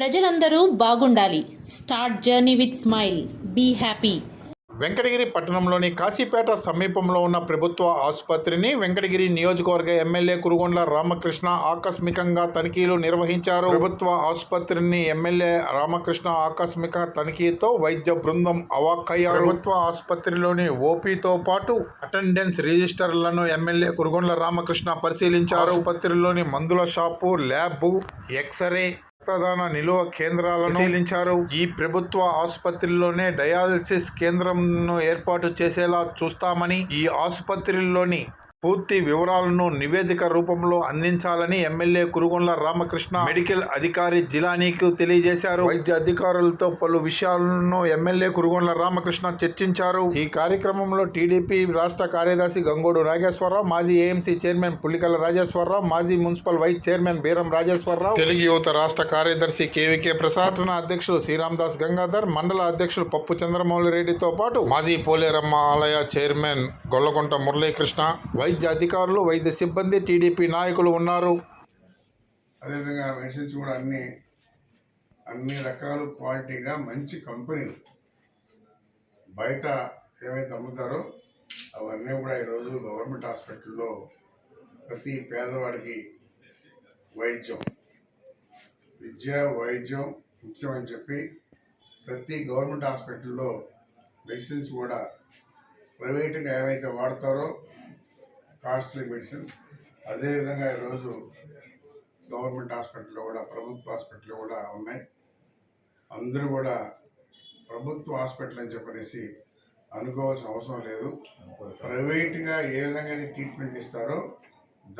ప్రజలందరూ బాగుండాలి. Start journey with smile be happy Venkatagiri పట్టణంలోని కాశీపేట సమీపంలో ఉన్న ప్రభుత్వ ఆసుపత్రిని వెంకటగిరి నియోజకవర్గ ఎమ్మెల్యే కురుగొండ్ల రామకృష్ణ ఆకస్మికంగా తనిఖీలు నిర్వహించారు. ప్రభుత్వ ఆసుపత్రిని ఎమ్మెల్యే రామకృష్ణ ఆకస్మిక తనిఖీతో వైద్య బృందం అవాక్కయ్యారు. ప్రభుత్వ ఆసుపత్రిలోని ఓపీతో పాటు అటెండెన్స్ రిజిస్టర్లను ఎమ్మెల్యే కురుగొండ్ల రామకృష్ణ పరిశీలించారు. ఆసుపత్రిలోని మందుల షాపు ల్యాబ్ ఎక్స్రే రక్తదాన నిలువ కేంద్రాలను పరిశీలించారు ఈ ప్రభుత్వ ఆసుపత్రిలోనే డయాలసిస్ కేంద్రంను ఏర్పాటు చేసేలా చూస్తామని ఈ ఆసుపత్రిలోని పూర్తి వివరాలను నివేదిక రూపంలో అందించాలని ఎమ్మెల్యే కురుగొండ్ల రామకృష్ణ మెడికల్ అధికారి జిలానీకి తెలియజేశారు. వైద్య అధికారులతో పలు విషయాలను ఎమ్మెల్యే కురుగొండ్ల రామకృష్ణ చర్చించారు. ఈ కార్యక్రమంలో టీడీపీ రాష్ట్ర కార్యదర్శి గంగోడు నాగేశ్వరరావు మాజీ ఏఎంసీ చైర్మన్ పుల్లికల రాజేశ్వరరావు మాజీ municipal vice chairman Beeram Rajeshwara Rao Telugu యువత రాష్ట్ర కార్యదర్శి కేవీకే ప్రసాద్ అధ్యక్షులు శ్రీరామ్దాస్ గంగాధర్ మండల అధ్యక్షులు పప్పు చంద్రమౌళి రెడ్డితో పాటు మాజీ పోలేరమ్మ ఆలయ చైర్మన్ గొల్లకుంట మురళీకృష్ణ వై వైద్య అధికారులు వైద్య సిబ్బంది టీడీపీ నాయకులు ఉన్నారు. అదేవిధంగా మెడిసిన్స్ కూడా అన్ని అన్ని రకాలు క్వాలిటీగా మంచి కంపెనీలు బయట ఏవైతే అమ్ముతారో అవన్నీ కూడా ఈరోజు గవర్నమెంట్ హాస్పిటల్లో ప్రతి పేదవాడికి వైద్యం విద్య వైద్యం ముఖ్యమని చెప్పి ప్రతి గవర్నమెంట్ హాస్పిటల్లో మెడిసిన్స్ కూడా ప్రైవేటుగా ఏవైతే వాడతారో కాస్ట్లీ మెడిసిన్ అదేవిధంగా ఈరోజు గవర్నమెంట్ హాస్పిటల్లో కూడా ప్రభుత్వ హాస్పిటల్లో కూడా ఉన్నాయి. అందరూ కూడా ప్రభుత్వ హాస్పిటల్ అని చెప్పనేసి అనుకోవాల్సిన అవసరం లేదు. ప్రైవేట్గా ఏ విధంగా అయితే ట్రీట్మెంట్ ఇస్తారో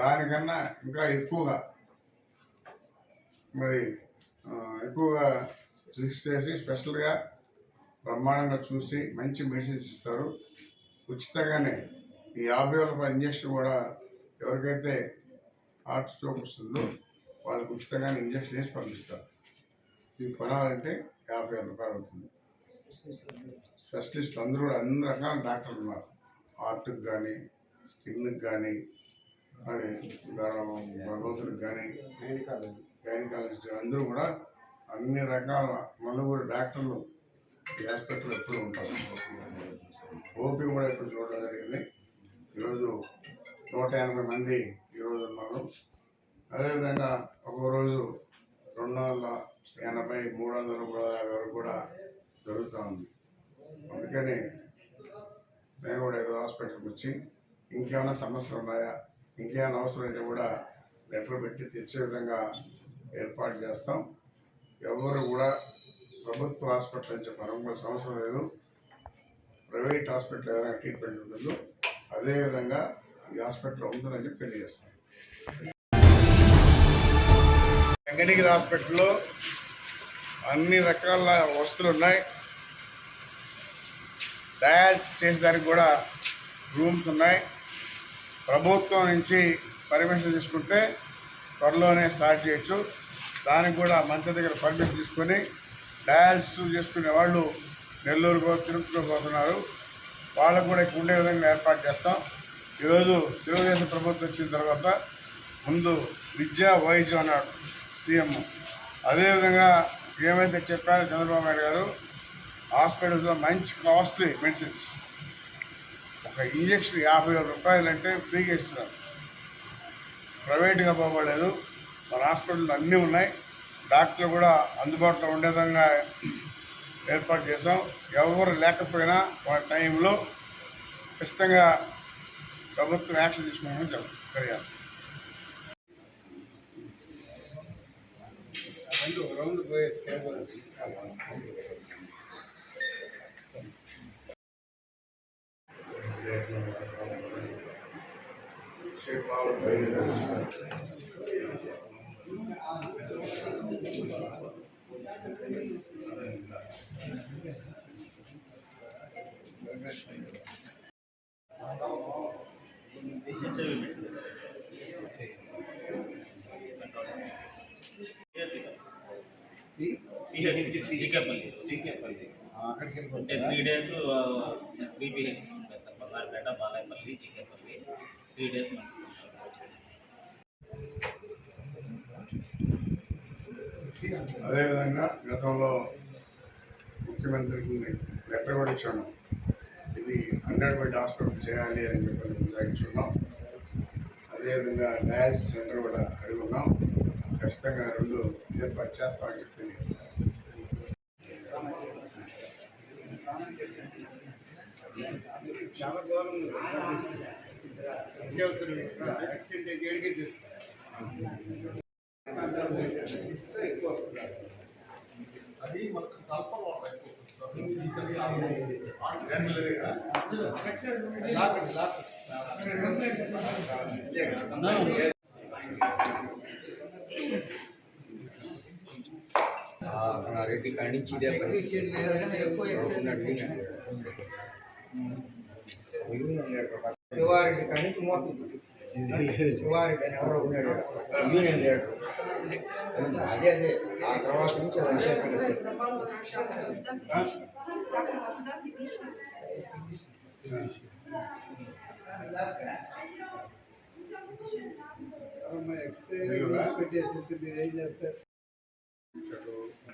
దానికన్నా ఇంకా ఎక్కువగా మరి ఎక్కువగా రిజిస్టర్ చేసి స్పెషల్గా బ్రహ్మాండంగా చూసి మంచి మెడిసిన్స్ ఇస్తారు. ఉచితంగానే ఈ యాభై వేల రూపాయల ఇంజక్షన్ కూడా ఎవరికైతే హార్ట్ స్ట్రోక్ వస్తుందో వాళ్ళకు ఉచితంగానే ఇంజక్షన్ వేసి పంపిస్తారు. ఇది కొనాలంటే యాభై వేల రూపాయలు అవుతుంది. స్పెషలిస్ట్ అందరూ కూడా అన్ని రకాల డాక్టర్లు ఉన్నారు. హార్ట్కి కానీ స్కిన్కి కానీ మరి గర్భవతులకు కానీ గైనకాలజిస్ట్ అందరూ కూడా అన్ని రకాల నలుగురు డాక్టర్లు ఈ హాస్పిటల్లో ఎప్పుడు ఉంటారు. ఓపీ కూడా ఇప్పుడు చూడడం జరిగింది. ఈరోజు నూట ఎనభై మంది ఈరోజు ఉన్నారు. అదేవిధంగా ఒక్కో రోజు రెండు వందల ఎనభై మూడు వందలు మూడు వందల యాభై వరకు కూడా జరుగుతూ ఉంది. అందుకని నేను కూడా ఈరోజు హాస్పిటల్కి వచ్చి ఇంకేమైనా సమస్యలు ఉన్నాయా? ఇంకేమైనా అవసరం అయితే కూడా లెటర్ పెట్టి తెచ్చే విధంగా ఏర్పాటు చేస్తాం. ఎవరు కూడా ప్రభుత్వ హాస్పిటల్ నుంచి పరంగా సంవత్సరం లేదు. ప్రైవేట్ హాస్పిటల్ ఏదైనా ట్రీట్మెంట్ ఉంటుందో అదేవిధంగా ఈ హాస్పిటల్ ఉందని చెప్పి తెలియజేస్తాను. వెంకటగిరి హాస్పిటల్లో అన్ని రకాల వస్తువులు ఉన్నాయి. డయాలసిస్ చేసేదానికి కూడా రూమ్స్ ఉన్నాయి. ప్రభుత్వం నుంచి పర్మిషన్ తీసుకుంటే త్వరలోనే స్టార్ట్ చేయొచ్చు. దానికి కూడా మంత్రి దగ్గర పర్మిషన్ తీసుకొని డయాలసిస్ చేసుకునే వాళ్ళు నెల్లూరుకో తిరుపతిలో పోతున్నారు. వాళ్ళకు కూడా ఇక్కడ ఉండే విధంగా ఏర్పాటు చేస్తాం. ఈరోజు తెలుగుదేశం ప్రభుత్వం వచ్చిన తర్వాత ముందు విద్యా వైద్యం అన్నాడు సీఎం. అదేవిధంగా ఏమైతే చెప్పారో చంద్రబాబు నాయుడు గారు హాస్పిటల్స్లో మంచి కాస్ట్లీ మెడిసిన్స్. ఒక ఇంజక్షన్ యాభై వేల రూపాయలు అంటే ఫ్రీగా ఇస్తున్నారు ప్రైవేట్గా పోవలేదు మన హాస్పిటల్లో అన్నీ ఉన్నాయి. డాక్టర్లు కూడా అందుబాటులో ఉండే విధంగా ఏర్పాటు చేసాం ఎవరు లేకపోయినా వాళ్ళ టైంలో ఖచ్చితంగా ప్రభుత్వం యాక్షన్ తీసుకున్నామని చెప్తాం అంటే త్రీ డేస్ త్రీ పిహెచ్ఎస్ ఉంటాయి sir. Bangarupeta Balayapalli Chikepalli three days మనకి అదేవిధంగా గతంలో ముఖ్యమంత్రికి లెటర్ కూడా ఇచ్చాను. ఇది హండ్రెడ్ బెడ్ హాస్పిటల్ చేయాలి అని చెప్పి నిర్ణయించున్నాం అదేవిధంగా డయాలసిస్ సెంటర్ కూడా అడుగున్నాం ఖచ్చితంగా రెండు ఏర్పాటు చేస్తామని చెప్పి తెలియజేస్తాం చాలా దూరం యాక్సిడెంట్ ఏడికి అది మనకు సల్ఫర్ వాటర్ రెడ్డి కాడి నుంచి ఇదే పరిస్థితి ఉన్నాడు యూనియన్ శివారెడ్డి కాడి నుంచి మోతుంది శివారెడ్డి అని ఎవరో ఉన్నాడు యూనియన్ లీడర్ అదే అదే ఆ తర్వాత నుంచి అది అదే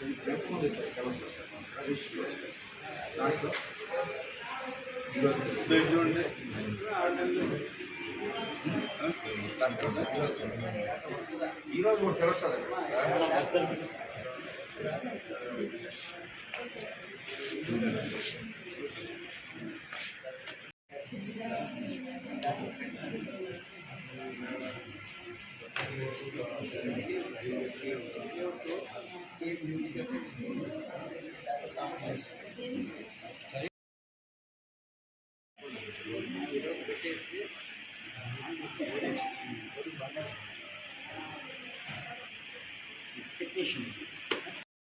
లేదు మీకే దాంట్లో ఈరోజు కూడా తెలుస్తుంది టెక్నీషియన్స్